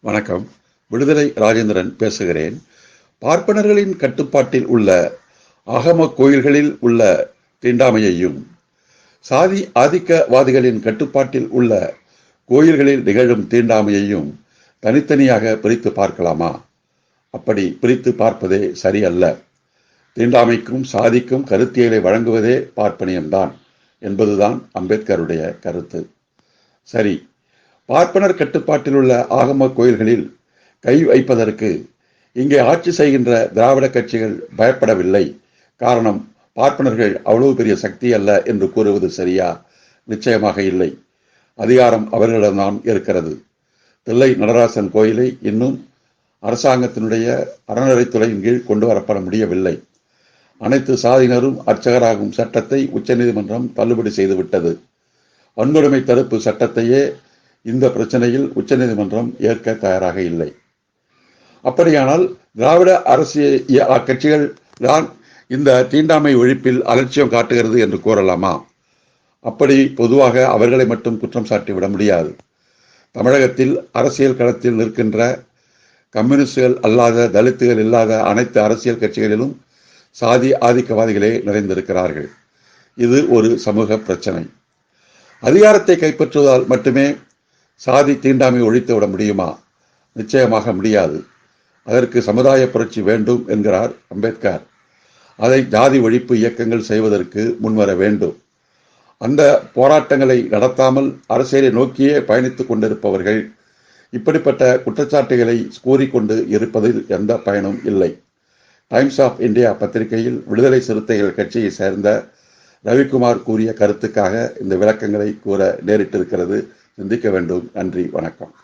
வணக்கம். விடுதலை ராஜேந்திரன் பேசுகிறேன். பார்ப்பனர்களின் கட்டுப்பாட்டில் உள்ள அகம கோயில்களில் உள்ள தீண்டாமையையும் சாதி ஆதிக்கவாதிகளின் கட்டுப்பாட்டில் உள்ள கோயில்களில் நிகழும் தீண்டாமையையும் தனித்தனியாக பிரித்து பார்க்கலாமா? அப்படி பிரித்து பார்ப்பதே சரியல்ல. தீண்டாமைக்கும் சாதிக்கும் கருத்தியலை வழங்குவதே பார்ப்பனியம்தான் என்பதுதான் அம்பேத்கருடைய கருத்து. சரி பார்ப்பனர் கட்டுப்பாட்டில் உள்ள ஆகம கோயில்களில் கை வைப்பதற்கு இங்கே ஆட்சி செய்கின்ற திராவிட கட்சிகள் பயப்படவில்லை. காரணம் பார்ப்பனர்கள் அவ்வளவு பெரிய சக்தி அல்ல என்று கூறுவது சரியா? நிச்சயமாக இல்லை. அதிகாரம் அவர்களிடம்தான் இருக்கிறது. தில்லை நடராசன் கோயிலை இன்னும் அரசாங்கத்தினுடைய அறநிலைத்துறையின் கீழ் கொண்டு வரப்பட முடியவில்லை. அனைத்து சாதியினரும் அர்ச்சகராகும் சட்டத்தை உச்சநீதிமன்றம் தள்ளுபடி செய்துவிட்டது. வன்கொடுமை தடுப்பு சட்டத்தையே இந்த பிரச்சனையில் உச்சநீதிமன்றம் ஏற்க தயாராக இல்லை. அப்படியானால் திராவிட அரசியல் கட்சிகள் தான் இந்த தீண்டாமை ஒழிப்பில் அலட்சியம் காட்டுகிறது என்று கூறலாமா? அப்படி பொதுவாக அவர்களை மட்டும் குற்றம் சாட்டிவிட முடியாது. தமிழகத்தில் அரசியல் களத்தில் நிற்கின்ற கம்யூனிஸ்டுகள் அல்லாத தலித்துகள் இல்லாத அனைத்து அரசியல் கட்சிகளிலும் சாதி ஆதிக்கவாதிகளே நிறைந்திருக்கிறார்கள். இது ஒரு சமூக பிரச்சனை. அதிகாரத்தை கைப்பற்றுவதால் மட்டுமே சாதி தீண்டாமை ஒழித்து விட முடியுமா? நிச்சயமாக முடியாது. அதற்கு சமுதாய புரட்சி வேண்டும் என்கிறார் அம்பேத்கர். அதை ஜாதி ஒழிப்பு இயக்கங்கள் செய்வதற்கு முன்வர வேண்டும். அந்த போராட்டங்களை நடத்தாமல் அரசியலை நோக்கியே பயணித்துக் கொண்டிருப்பவர்கள் இப்படிப்பட்ட குற்றச்சாட்டுகளை கூறிக்கொண்டு இருப்பதில் எந்த பயனும் இல்லை. டைம்ஸ் ஆஃப் இந்தியா பத்திரிகையில் விடுதலை சிறுத்தைகள் கட்சியை சேர்ந்த ரவிக்குமார் கூறிய கருத்துக்காக இந்த விளக்கங்களை கூற நேரிட்டிருக்கிறது சிந்திக்க வேண்டும். நன்றி வணக்கம்.